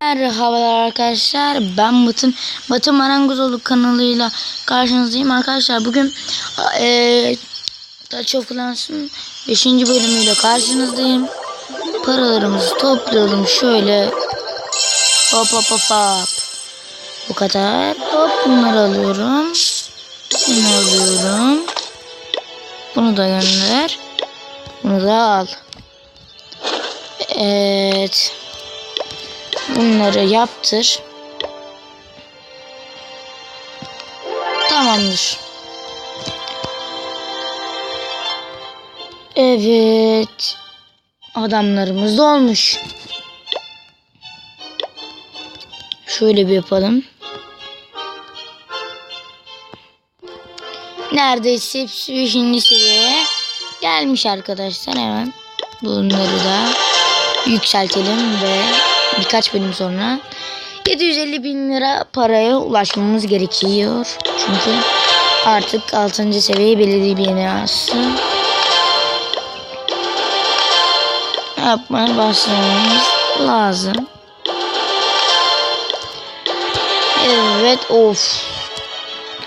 Merhabalar arkadaşlar. Ben Batın. Batın Marangozoğlu kanalıyla karşınızdayım arkadaşlar. Bugün eee Touch of Clans'ın 5. bölümüyle karşınızdayım. Paralarımızı toplayalım şöyle. Hop hop hop hop. Bu kadar. Hop bunları alıyorum. Bunu alıyorum. Bunu da gönder. Bunu da al. Evet. Bunları yaptır. Tamamdır. Evet. Adamlarımız da olmuş. Şöyle bir yapalım. Neredeyse hepsi 5. seviyeye gelmiş arkadaşlar. Hemen bunları da yükseltelim ve birkaç bölüm sonra 750 bin lira paraya ulaşmamız gerekiyor. Çünkü artık 6. seviye belediye binası yapmaya başlamamız lazım. Evet of.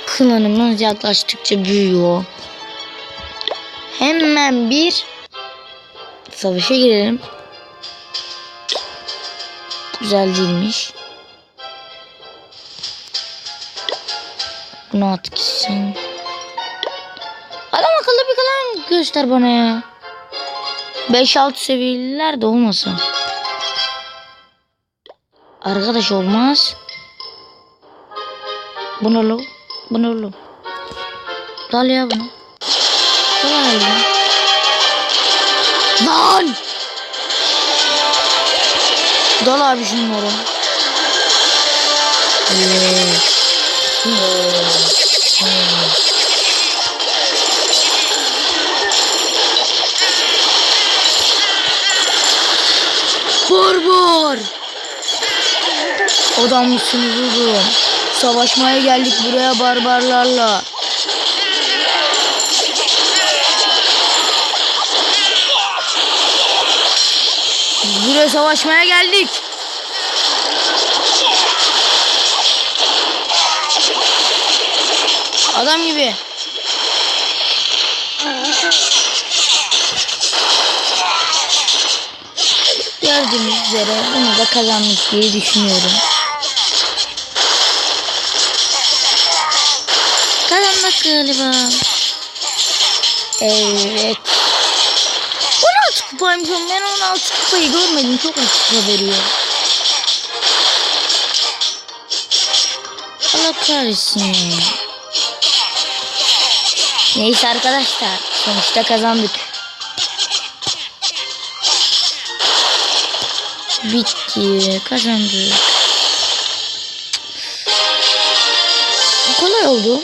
Klanımız yaklaştıkça büyüyor. Hemen bir savaşa girelim. Güzel değilmiş. Bunu at gitsin. Adam akıllı bir kalan göster bana ya. 5-6 seviyeliler de olmasın. Arkadaş olmaz. Bunu lo. Bunu lo. Dal ya bunu. Dal ya. Lan! Dal abi şunları. Barbar. Adam mısınız oğlum? Savaşmaya geldik buraya barbarlarla. Buraya savaşmaya geldik. Adam gibi. Gördüğünüz üzere bunu da kazanmış diye düşünüyorum. Kazandık galiba. Evet. 16 kupaymış oğlum. Ben 16 kupayı görmedim. Çok az veriyor. Allah kahretsin. Neyse arkadaşlar. Sonuçta kazandık. Bitti. Kazandık. Kolay oldu.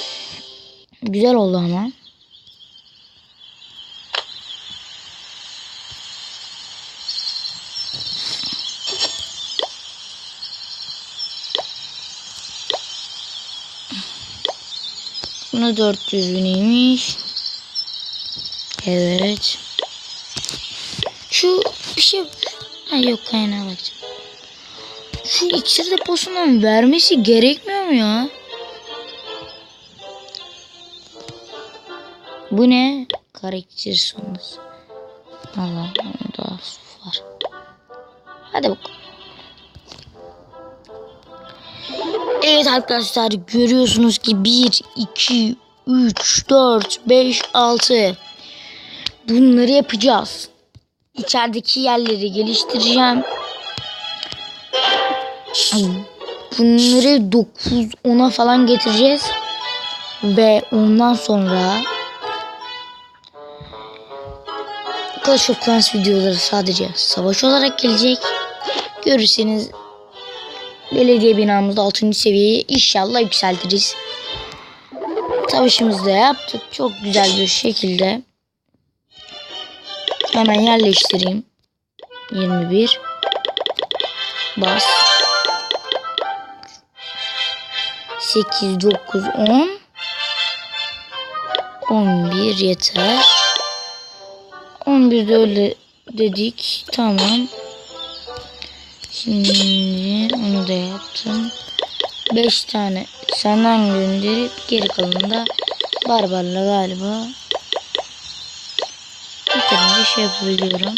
Güzel oldu ama. Buna 400 biniymiş. Evet. Şu bir şey... Ha yok kaynağa bakacağım. Şu iksir deposundan vermesi gerekmiyor mu ya? Bu ne? Karakter sonrası. Allah daha var. Hadi bakalım. Evet arkadaşlar görüyorsunuz ki 1, 2, 3, 4, 5, 6 bunları yapacağız. İçerideki yerleri geliştireceğim. Bunları 9, 10'a falan getireceğiz. Ve ondan sonra Clash of Clans videoları sadece savaş olarak gelecek. Görürseniz belediye binamızda 6. seviyeyi inşallah yükseltiriz. Savaşımızı da yaptık. Çok güzel bir şekilde. Hemen yerleştireyim. 21 Bas 8, 9, 10 11 yeter. 11 de öyle dedik. Tamam. Şimdi Bunu da yaptım. 5 tane senden gönderip geri kalanı da barbarla galiba yeterince şey yapabiliyorum.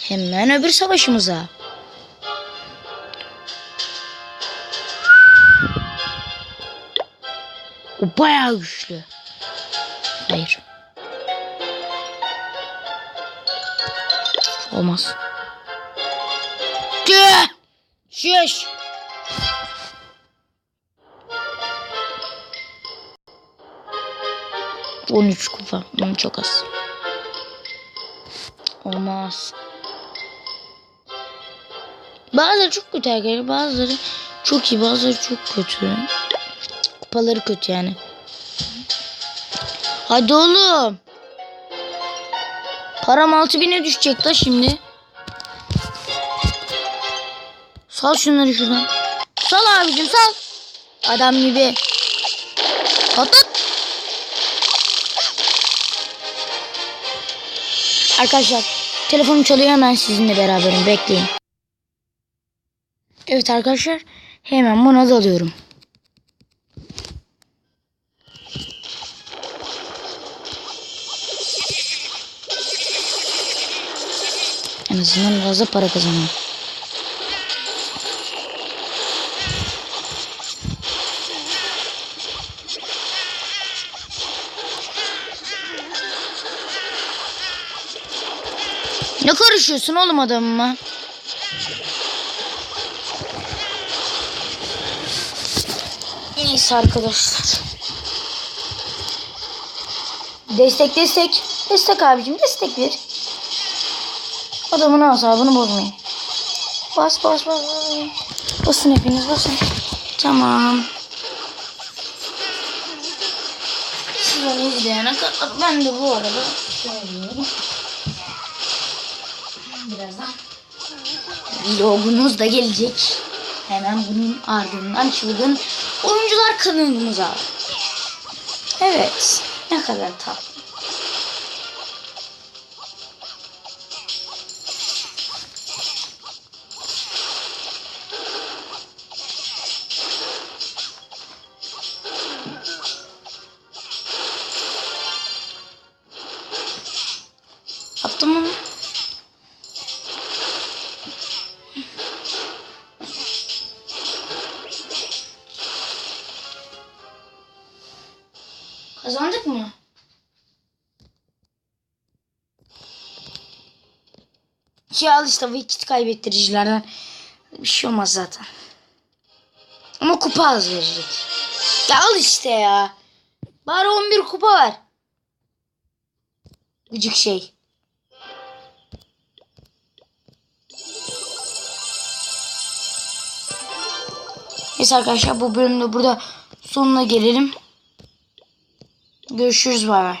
Hemen öbür savaşımıza. O bayağı güçlü. Hayır. Olmaz. Şuş! On üç kupa. Hmm, çok az. Olmaz. Bazıları çok kötü arkadaşlar. Bazıları çok iyi. Bazıları çok kötü. Kupaları kötü yani. Hadi oğlum. Param 6000'e düşecek da şimdi. Sal şunları şuradan. Sal abicim sal. Adam gibi. Patlat. Arkadaşlar telefonum çalıyor hemen sizinle beraberim bekleyin. Evet arkadaşlar hemen buna dalıyorum. En biraz da para kazanıyorum. Ne karışıyorsun oğlum adamıma? Neyse arkadaşlar. Destek destek. Destek abicim destek ver. Adamın asabını bozmayın. Bas bas. bas. Basın hepiniz basın. Tamam. Siz onu izleyene kadar ben de bu arada söylüyorum. Birazdan vlogunuz da gelecek. Hemen bunun ardından çılgın oyuncular kanalımıza. Evet. Ne kadar tatlı. Yaptım onu. Kazandık mı? Ya al işte vakit kaybettiricilerden. Bir şey olmaz zaten. Ama kupa az verecek. Ya al işte ya. Bari 11 kupa ver. Gıcık şey. Neyse arkadaşlar bu bölümde burada sonuna gelelim. Görüşürüz bay bay.